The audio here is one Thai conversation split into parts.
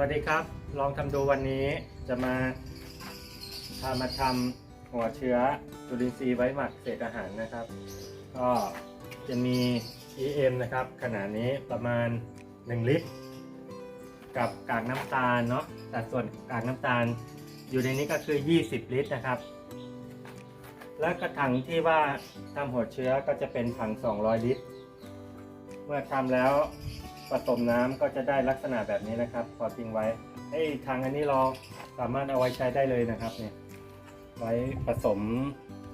วัสดีครับ ลองทำดูวันนี้จะมาพามาทำหัวเชื้อจุลินทรีย์ไว้หมักเศษอาหารนะครับ ก็จะมี EM นะครับ ขนาดนี้ประมาณ 1 ลิตร กับกากน้ำตาลเนาะแต่ส่วนกากน้ำตาลอยู่ในนี้ก็คือ 20 ลิตรนะครับ และกระถังที่ว่าทำหัวเชื้อก็จะเป็นถัง 200 ลิตร เมื่อทำแล้ว ผสมน้ำก็จะได้ลักษณะแบบนี้นะครับพอทิ้งไว้ไอ้ถังอันนี้เราสามารถเอาไว้ใช้ได้เลยนะครับเนี่ยไว้ผสม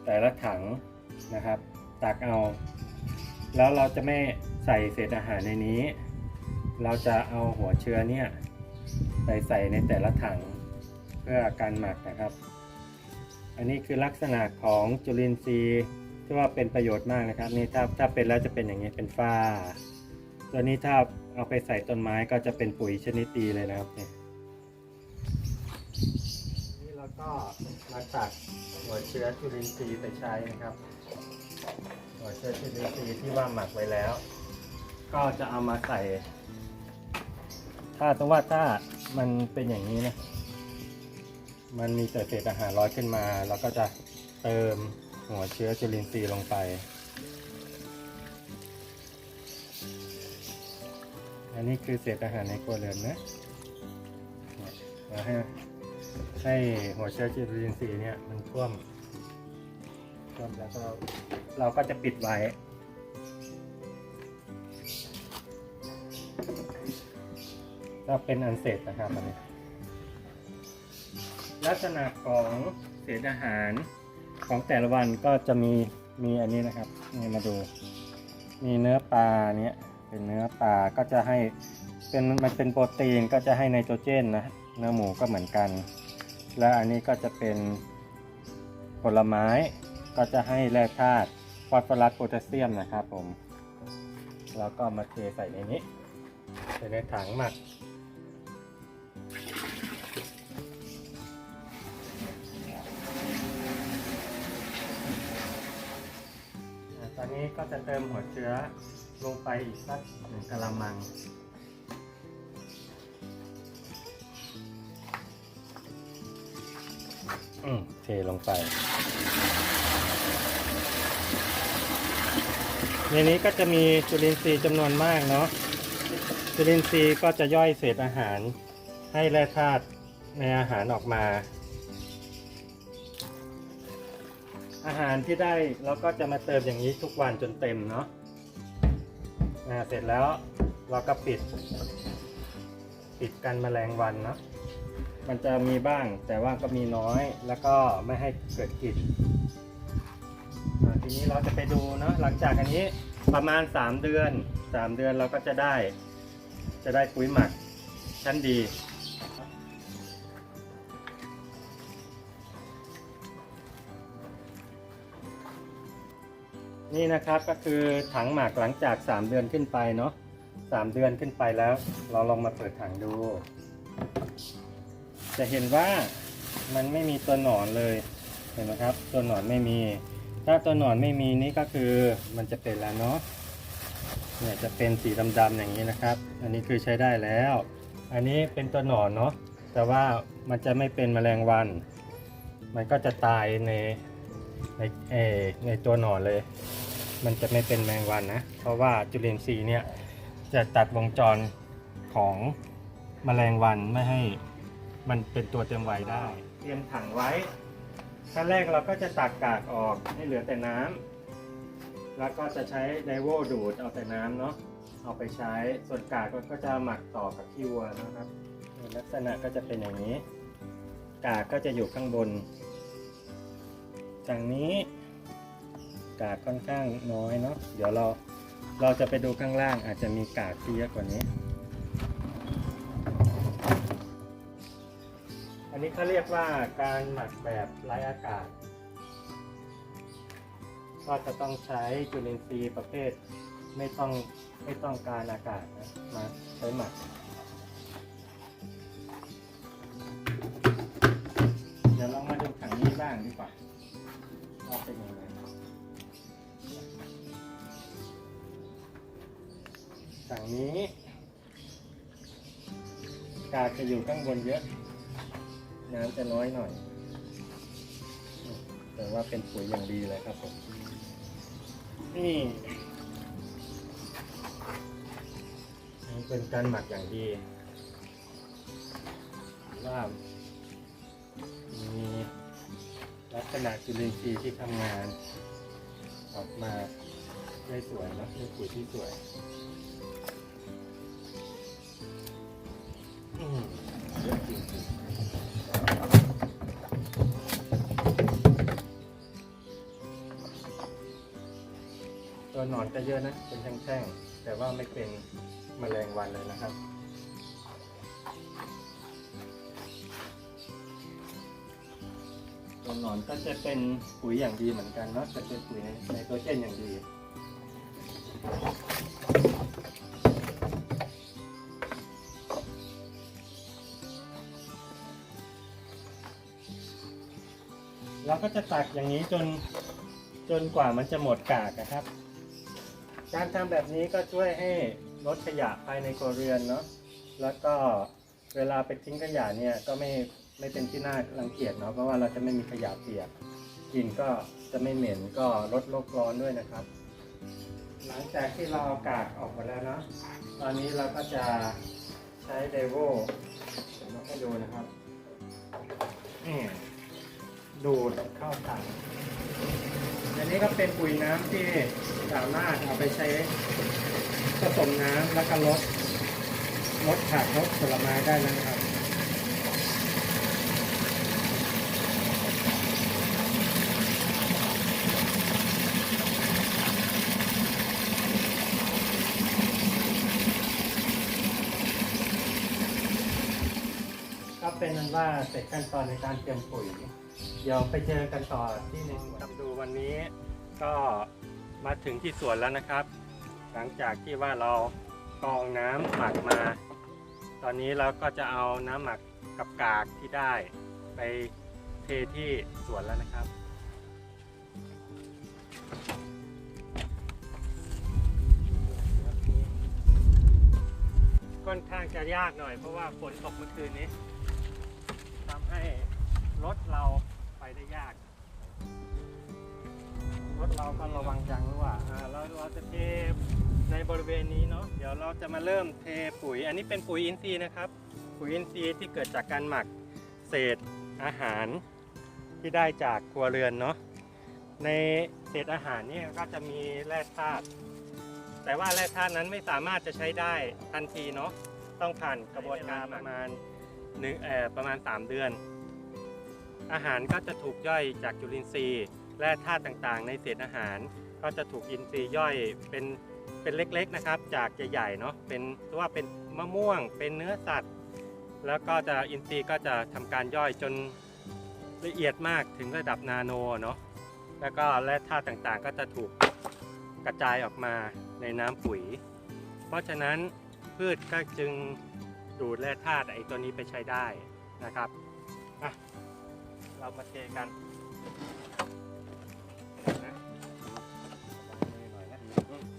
แต่ละถังนะครับตักเอา แล้วเราจะไม่ใส่เศษอาหารในนี้ เราจะเอาหัวเชื้อเนี่ยไปใส่ในแต่ละถังเพื่อการหมักนะครับ อันนี้คือลักษณะของจุลินทรีย์ที่ว่าเป็นประโยชน์มากนะครับนี่ถ้าถ้าเป็นแล้วจะเป็นอย่างนี้เป็นฝ้า ตัวนี้ถ้า เอาไปใส่ต้นไม้ก็จะเป็นปุ๋ยชนิดดีเลยนะครับเนี่ยนี่เราก็มาตักหัวเชื้อจุลินทรีย์ไปใช้นะครับหัวเชื้อจุลินทรีย์ที่ว่าหมักไว้แล้ว ก็จะเอามาใส่ ถ้าสมมติว่าถ้ามันเป็นอย่างนี้นะมันมีแต่เศษอาหารลอยขึ้นมาเราก็จะเติมหัวเชื้อจุลินทรีย์ลงไป นนี้คือเศษอาหารในครัวเรือนนะเนี่ยเราให้ให้หัวเชื้อจุลินทรีย์เนี่ยมันท่วมท่วมแล้วก็เราก็จะปิดไว้ก็เป็นอันเสร็จนะครับอันนี้ลักษณะของเศษอาหารของแต่ละวันก็จะมีมีอันนี้นะครับนี่มาดู มีเนื้อปลาเนี้ย เป็นเนื้อปลาก็จะให้เป็นมันเป็นโปรตีนก็จะให้ไนโตรเจนนะเนื้อหมูก็เหมือนกัน และอันนี้ก็จะเป็นผลไม้ก็จะให้แร่ธาตุฟอสฟอรัสโพแทสเซียมนะครับผม แล้วก็มาเทใส่ในนี้ใส่ในถังหมักตอนนี้ก็จะเติมหัวเชื้อ ลงไปอีกสักหนึ่งกะละมัง อืมเทลงไปในนี้ก็จะมีจุลินทรีย์จำนวนมากเนาะจุลินทรีย์ก็จะย่อยเศษอาหาร ให้แร่ธาตุในอาหารออกมา อาหารที่ได้เราก็จะมาเติมอย่างนี้ทุกวันจนเต็มเนาะ นะเสร็จแล้วเราก็ปิด ปิดกันแมลงวันเนาะมันจะมีบ้างแต่ว่าก็มีน้อยแล้วก็ไม่ให้เกิดกลิ่นทีนี้เราจะไปดูเนาะหลังจากอันนี้ประมาณ 3 เดือน 3 เดือนเราก็จะได้ จะได้ปุ๋ยหมักชั้นดี นี่นะครับก็คือถังหมักหลังจาก 3 เดือนขึ้นไปเนาะ3เดือนขึ้นไปแล้ว เราลองมาเปิดถังดู จะเห็นว่ามันไม่มีตัวหนอนเลยเห็นไหมครับ ตัวหนอนไม่มี ถ้าตัวหนอนไม่มีนี่ก็คือมันจะเป็นแล้วเนาะเนี่ยจะเป็นสีดำๆอย่างนี้นะครับ อันนี้คือใช้ได้แล้ว อันนี้เป็นตัวหนอนเนาะแต่ว่ามันจะไม่เป็นแมลงวัน มันก็จะตายใน ในเอในตัวหนอนเลย มันจะไม่เป็นแมงวันนะ เพราะว่าจุลินทรีย์เนี่ยจะตัดวงจรของแมลงวันไม่ให้มันเป็นตัวเต็มวัยได้ เตรียมถังไว้ขั้นแรกเราก็จะตักกากออกให้เหลือแต่น้ำแล้วก็จะใช้ไดโวดูดเอาแต่น้ำเนาะเอาไปใช้ส่วนกากก็จะหมักต่อกับขี้วัวนะครับ ลักษณะก็จะเป็นอย่างนี้ กากก็จะอยู่ข้างบนากนี้ กากค่อนข้างน้อยเนาะเดี๋ยวเราเราจะไปดูข้างล่างอาจจะมีกากที่เยอะกว่านี้ อันนี้เขาเรียกว่าการหมักแบบไร้อากาศ ก็จะต้องใช้จุลินทรีย์ประเภทไม่ต้องไม่ต้องการอากาศนะมาใช้หมักเดี๋ยวเรามาดูถังนี้บ้างดีกว่า ว่าเป็นยังไงถังนี้ กากจะอยู่ข้างบนเยอะ น้ำจะน้อยหน่อย แต่ว่าเป็นปุ๋ยอย่างดีเลยครับผมนี่นี่เป็นการหมักอย่างดีว่า ลักษณะจุลินทรีย์ที่ทำงาน ออกมาได้สวยนะเป็นปุ๋ยที่สวยอืมเยอะจริงๆตัวหนอนจะเยอะนะ เป็นแท่งๆ แต่ว่าไม่เป็นแมลงวันเลยนะครับ อนก็จะเป็นปุ๋ยอย่างดีเหมือนกันเนาะจะเป็นปุ๋ยไนโตรเจนอย่างดีเราก็จะตักอย่างนี้จนจนกว่ามันจะหมดกากนะครับ การทำแบบนี้ก็ช่วยให้ลดขยะภายในครัวเรือนเนาะแล้วก็เวลาไปทิ้งขยะเนี่ยก็ไม่ ไม่เป็นที่น่ารังเกียจเนาะเพราะว่าเราจะไม่มีขยะเปียกกลิ่นก็จะไม่เหม็นก็ลดโลกร้อนด้วยนะครับ หลังจากที่เราเอากากออกหมดแล้วเนาะตอนนี้เราก็จะใช้เดโวผมมาให้ดูนะครับนี่ดูดเข้าถังอันนี้ก็เป็นปุ๋ยน้ำที่สามารถเอาไปใช้ผสมน้ำแล้วก็ลดลดผักลดผลไม้ได้นะครับ เป็นนั้นว่าเสร็จขั้นตอนในการเตรียมปุ๋ย เดี๋ยวไปเจอกันต่อที่ในสวนดูวันนี้ก็มาถึงที่สวนแล้วนะครับ หลังจากที่ว่าเรากรองน้ำหมักมา ตอนนี้เราก็จะเอาน้ำหมักกับกากที่ได้ไปเทที่สวนแล้วนะครับ ค่อนข้างจะยากหน่อยเพราะว่าฝนตกเมื่อคืนนี้ รถเราไปได้ยาก รถเราก็ระวังจังว่าอ่าเราเราจะเทในบริเวณนี้เนาะเดี๋ยวเราจะมาเริ่มเทปุ๋ย อันนี้เป็นปุ๋ยอินทรีย์นะครับ ปุ๋ยอินทรีย์ที่เกิดจากการหมักเศษอาหารที่ได้จากครัวเรือนเนาะในเศษอาหารเนี่ยก็จะมีแร่ธาตุแต่ว่าแร่ธาตุนั้นไม่สามารถจะใช้ได้ทันทีเนาะต้องผ่านกระบวนการประมาณหนึ่งเอ่อประมาณ 3 เดือน อาหารก็จะถูกย่อยจากจุลินทรีย์แร่ธาตุต่างๆ ในเศษอาหาร ก็จะถูกอินทรีย์ย่อยเป็นเป็นเล็กๆนะครับ จากใหญ่ๆเนาะเป็นว่าเป็นมะม่วง เป็นเนื้อสัตว์ แล้วก็จะอินทรีย์ก็จะทำการย่อยจนละเอียดมากถึงระดับนาโนเนาะแล้วก็แร่ธาตุต่างๆ ก็จะถูกกระจายออกมาในน้ำปุ๋ย เพราะฉะนั้นพืชก็จึงดูดแร่ธาตุไอ้ตัวนี้ไปใช้ได้นะครับอะ เรามาเทกันนะ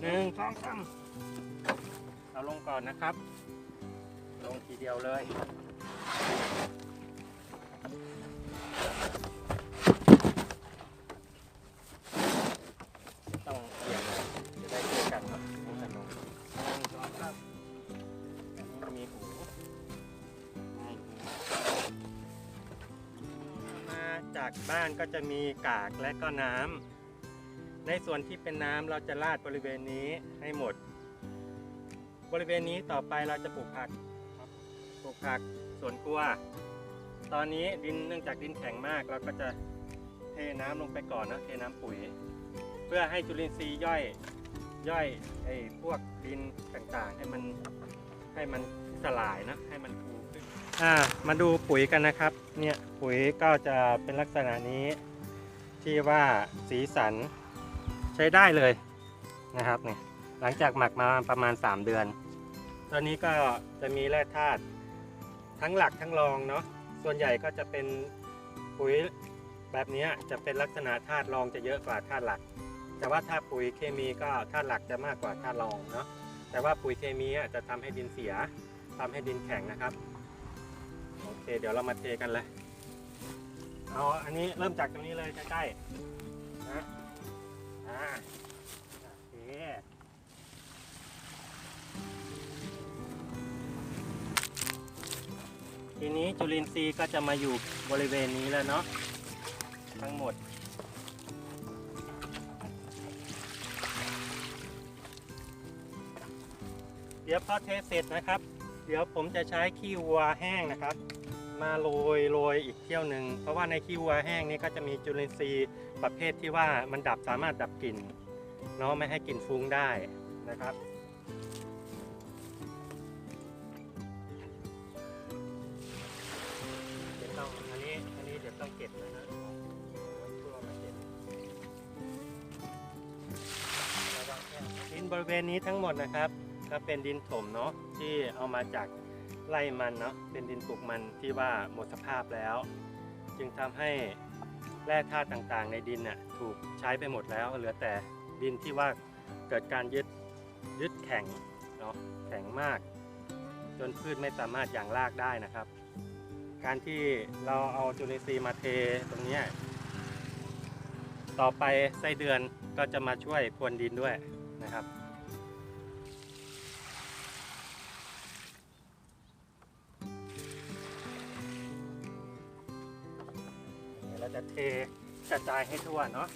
หนึ่งสองสามเอาลงก่อนนะครับ ลงทีเดียวเลย จากบ้านก็จะมีกากและก็น้ำในส่วนที่เป็นน้ำเราจะราดบริเวณนี้ให้หมด บริเวณนี้ต่อไปเราจะปลูกผักปลูกผักสวนครัว ตอนนี้ดินเนื่องจากดินแข็งมากเราก็จะเทน้ำลงไปก่อนนะเทน้ำปุ๋ย เพื่อให้จุลินทรีย์ย่อยย่อยไอ้พวกดินต่างๆ ให้มันให้มันสลายนะให้มันฟูขึ้น อ่ามาดูปุ๋ยกันนะครับ เนี่ยปุ๋ยก็จะเป็นลักษณะนี้ที่ว่าสีสันใช้ได้เลยนะครับเนี่ยหลังจากหมักมาประมาณ 3 เดือนตอนนี้ก็จะมีแร่ธาตุทั้งหลักทั้งรองเนาะส่วนใหญ่ก็จะเป็นปุ๋ยแบบนี้จะเป็นลักษณะธาตุรองจะเยอะกว่าธาตุหลัก แต่ว่าถ้าปุ๋ยเคมีก็ธาตุหลักจะมากกว่าธาตุรองเนาะแต่ว่าปุ๋ยเคมีจะทำให้ดินเสียทำให้ดินแข็งนะครับ เคเดี๋ยวเรามาเทกันเลย เอาอันนี้เริ่มจากตรงนี้เลยใกล้ๆนะอ่าโอเคทีนี้จุลินทรีย์ก็จะมาอยู่บริเวณนี้แล้วเนาะทั้งหมดเดี๋ยวพอเทเสร็จนะครับ เดี๋ยวผมจะใช้ขี้วัวแห้งนะครับ มาโรยโรยอีกเที่ยวหนึ่งเพราะว่าในขี้วัวแห้งนี้ก็จะมีจุลินทรีย์ประเภทที่ว่ามันดับสามารถดับกลิ่นเนาะไม่ให้กลิ่นฟุ้งได้นะครับเดี๋ยวต้องอันนี้อันนี้เดี๋ยวต้องเก็บเลยนะทั่วมาเก็บระดินบริเวณนี้ทั้งหมดนะครับก็เป็นดินถมเนาะที่เอามาจาก ไร่มันเนาะเป็นดินปลูกมันที่ว่าหมดสภาพแล้ว จึงทำให้แร่ธาตุต่างๆ ในดินน่ะถูกใช้ไปหมดแล้ว เหลือแต่ดินที่ว่าเกิดการยึดยึดแข็งเนาะแข็งมาก จนพืชไม่สามารถอย่างรากได้นะครับ การที่เราเอาจุลินทรีย์มาเทตรงนี้ต่อไปไส้เดือนก็จะมาช่วยพรวนดินด้วยนะครับ กระจายให้ทั่วเนาะ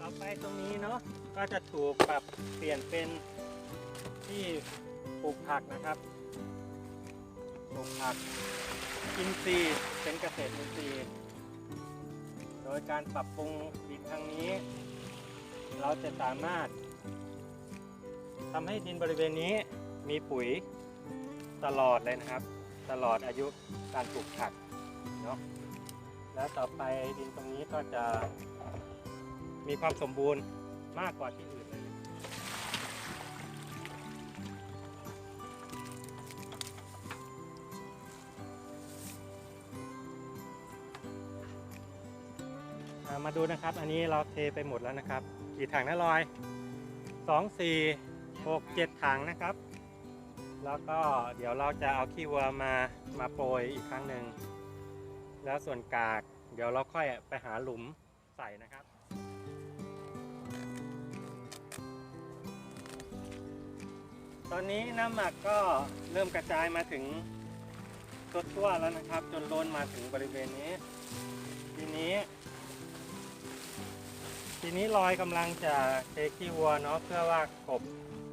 ต่อไปตรงนี้เนาะก็จะถูกปรับเปลี่ยนเป็นที่ปลูกผักนะครับปลูกผักอินทรีย์เป็นเกษตรอินทรีย์ โดยการปรับปรุงดินทางนี้ เราจะสามารถทำให้ดินบริเวณนี้มีปุ๋ยตลอดเลยนะครับ ตลอดอายุการปลูกผักเนาะแล้วต่อไปดินตรงนี้ก็จะมีความสมบูรณ์มากกว่าที่อื่นเลยมาดูนะครับ อันนี้เราเทไปหมดแล้วนะครับ กี่ถังนะลอยสองสี่หกเจ็ดถังนะครับ แล้วก็เดี๋ยวเราจะเอาขี้วัวมามาโปรยอีกครั้งหนึ่ง แล้วส่วนกาก เดี๋ยวเราค่อยไปหาหลุมใส่นะครับตอนนี้น้ำหมักก็เริ่มกระจายมาถึงทั่วแล้วนะครับ จนล้นมาถึงบริเวณนี้ ทีนี้ ทีนี้ลอยกำลังจะเทขี้วัวเนาะเพื่อว่ากบ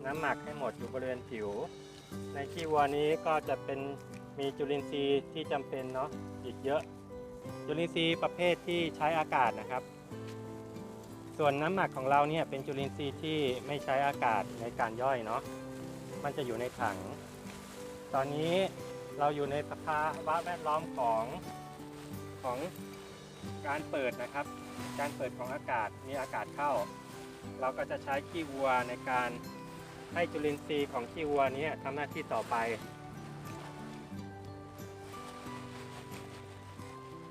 น้ำหมักให้หมดอยู่บริเวณผิว ในขี้วัวนี้ก็จะเป็นมีจุลินทรีย์ที่จำเป็นเนาะอีกเยอะ จุลินทรีย์ประเภทที่ใช้อากาศนะครับ ส่วนน้ำหมักของเราเนี่ยเป็นจุลินทรีย์ที่ไม่ใช้อากาศในการย่อยเนาะมันจะอยู่ในถัง ตอนนี้เราอยู่ในสภาวะแวดล้อมของของการเปิดนะครับ การเปิดของอากาศมีอากาศเข้า เราก็จะใช้ขี้วัวในการให้จุลินทรีย์ของขี้วัวนี้ทำหน้าที่ต่อไป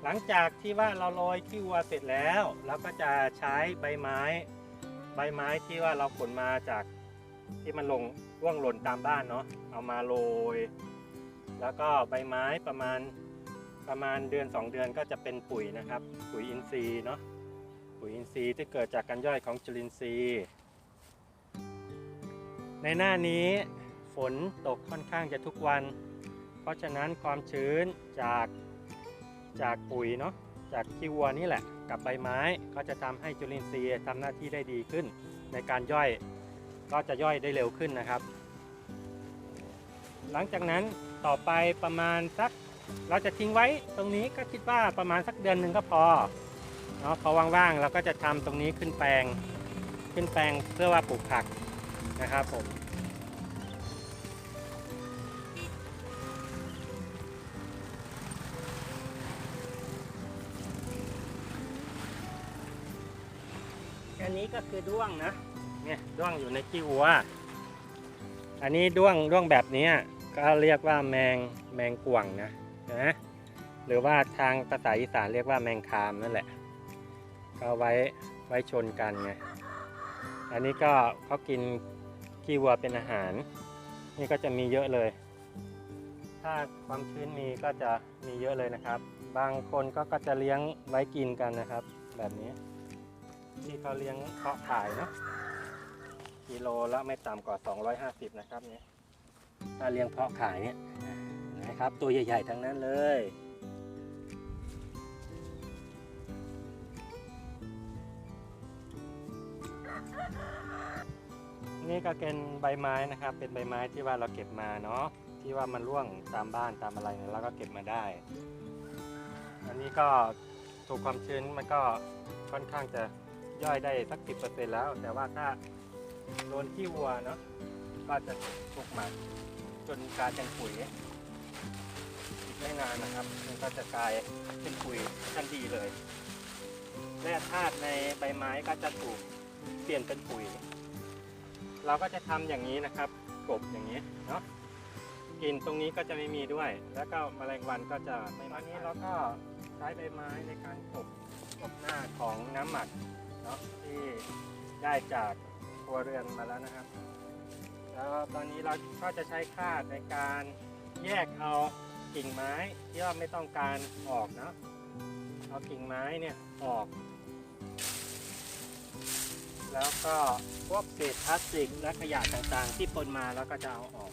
หลังจากที่ว่าเราโรยขี้วัวเสร็จแล้วเราก็จะใช้ใบไม้ ใบไม้ที่ว่าเราขนมาจากที่มันลงร่วงหล่นตามบ้านเนาะเอามาโรย แล้วก็ใบไม้ประมาณประมาณเดือน 2 เดือนก็จะเป็นปุ๋ยนะครับ ปุ๋ยอินทรีย์เนาะ ปุ๋ยอินทรีย์ที่เกิดจากการย่อยของจุลินทรีย์ ในหน้านี้ฝนตกค่อนข้างจะทุกวัน เพราะฉะนั้นความชื้นจากจากปุ๋ยเนาะจากขี้วัวนี่แหละกับใบไม้ก็จะทำให้จุลินทรีย์ทำหน้าที่ได้ดีขึ้น ในการย่อยก็จะย่อยได้เร็วขึ้นนะครับ หลังจากนั้นต่อไปประมาณสักเราจะทิ้งไว้ตรงนี้ก็คิดว่าประมาณสักเดือนหนึ่งก็พอ เนาะพอว่างๆเราก็จะทำตรงนี้ขึ้นแปลง ขึ้นแปลงเพื่อว่าปลูกผักนะครับผมอันนี้ก็คือด้วงนะเนี่ยด้วงอยู่ในขี้วัว อันนี้ด้วงด้วงแบบนี้ก็เรียกว่าแมงแมงกว่างนะนะหรือว่าทางภาษาอีสานเรียกว่าแมงคามนั่นแหละ ก็ไว้ไว้ชนกันไง อันนี้ก็เขากินขี้วัวเป็นอาหาร นี่ก็จะมีเยอะเลย ถ้าความชื้นมีก็จะมีเยอะเลยนะครับ บางคนก็ก็จะเลี้ยงไว้กินกันนะครับ แบบนี้ ที่เขาเลี้ยงเพาะขายเนาะกิโลละไม่ต่ำกว่า 250 นะครับเนี่ยถ้าเลี้ยงเพาะขายเนี่ยนะครับ ตัวใหญ่ๆทั้งนั้นเลย นี่ก็เป็นใบไม้นะครับ เป็นใบไม้ที่ว่าเราเก็บมาเนาะที่ว่ามันร่วงตามบ้านตามอะไรเนี่ยเราก็เก็บมาได้ อันนี้ก็ถูกความชื้นมันก็ค่อนข้างจะย่อยได้สักสิบเปอร์เซ็นแล้ว แต่ว่าถ้าโดนที่วัวเนาะก็จะถูกหมักจนกลายเป็นปุ๋ยอีกไม่นานนะครับ มันก็จะกลายเป็นปุ๋ยทันทีเลยแร่ธาตุในใบไม้ก็จะถูก เปลี่ยนเป็นปุ๋ย เราก็จะทำอย่างนี้นะครับกบอย่างนี้เนาะกลิ่นตรงนี้ก็จะไม่มีด้วย แล้วก็แมลงวันก็จะไม่มานี้เราก็ใช้ใบไม้ในการกบกบหน้าของน้ำหมักเนาะที่ได้จากครัวเรือนมาแล้วนะครับ แล้วตอนนี้เราก็จะใช้คาดในการแยกเอากิ่งไม้ที่ว่าไม่ต้องการออกเนาะเอากิ่งไม้เนี่ยออก แล้วก็พวกเศษพลาสติกและขยะต่างๆ ที่ปนมาแล้วก็จะเอาออก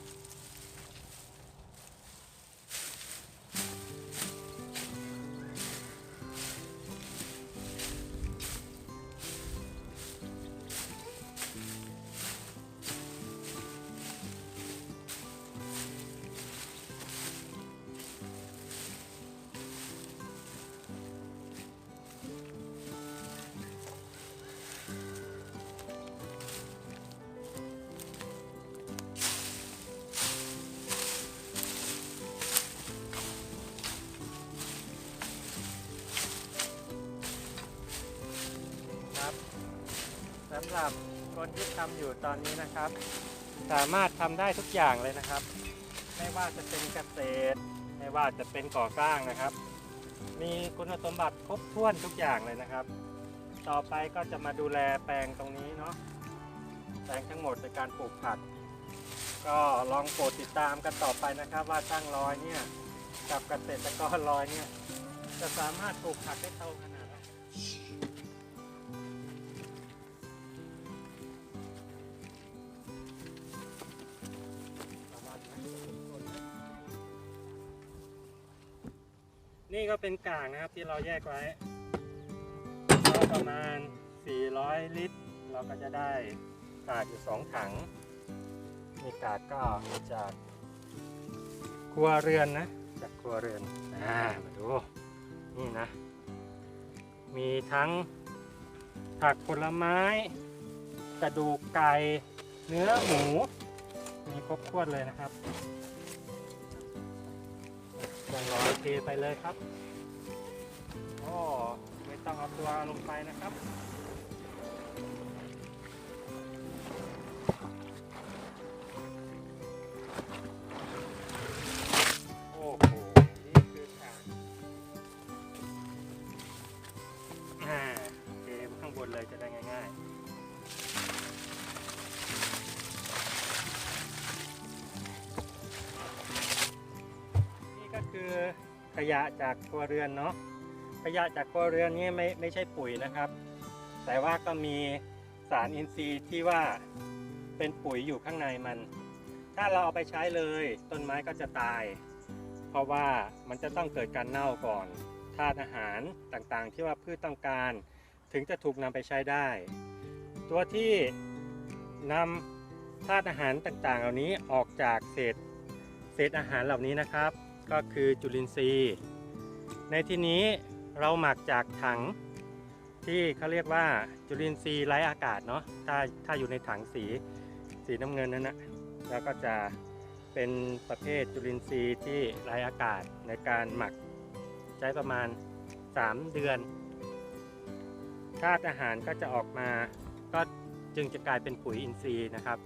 ำหรับคนที่ทำอยู่ตอนนี้นะครับ สามารถทำได้ทุกอย่างเลยนะครับ ไม่ว่าจะเป็นเกษตร ไม่ว่าจะเป็นก่อสร้างนะครับ มีคุณสมบัติครบถ้วนทุกอย่างเลยนะครับ ต่อไปก็จะมาดูแลแปลงตรงนี้เนาะแปลงทั้งหมดในการปลูกผักก็ลองโปรดติดตามกันต่อไปนะครับ ว่าช่างลอยเนี่ยกับเกษตรกรลอยเนี่ยจะสามารถปลูกผักได้เท่าขนาดไหน นี่ก็เป็นกากนะครับที่เราแยกไว้ก็ประมาณ 400 ลิตร เราก็จะได้กากอยู่ 2 ถังนี่กากก็จากครัวเรือนนะ จากครัวเรือนอ่ามาดู นี่นะ มีทั้งผักผลไม้ กระดูกไก่ เนื้อหมู มีครบถ้วนเลยนะครับ ยังร้อยเทไปเลยครับโอ้ไม่ต้องเอาตัวลงไปนะครับโอ้โหนี่คือการอ่าเทข้างบนเลยจะได้ง่ายๆ ยะจากครัวเรือนเนาะขยะจากครัวเรือนนี่ไม่ไม่ใช่ปุ๋ยนะครับ แต่ว่าก็มีสารอินทรีย์ที่ว่าเป็นปุ๋ยอยู่ข้างในมัน ถ้าเราเอาไปใช้เลยต้นไม้ก็จะตาย เพราะว่ามันจะต้องเกิดการเน่าก่อนธาตุอาหารต่างๆ ที่ว่าพืชต้องการ ถึงจะถูกนำไปใช้ได้ ตัวที่นำธาตุอาหารต่างๆ เหล่านี้ออกจากเศษเศษอาหารเหล่านี้นะครับ ก็คือจุลินทรีย์ ในที่นี้เราหมักจากถังที่เขาเรียกว่าจุลินทรีย์ไร้อากาศเนาะถ้าถ้าอยู่ในถังสีสีน้ำเงินนั้นนะแล้วก็จะเป็นประเภทจุลินทรีย์ที่ไร้อากาศในการหมักใช้ประมาณ 3 เดือนธาตุอาหารก็จะออกมาก็จึงจะกลายเป็นปุ๋ยอินทรีย์นะครับ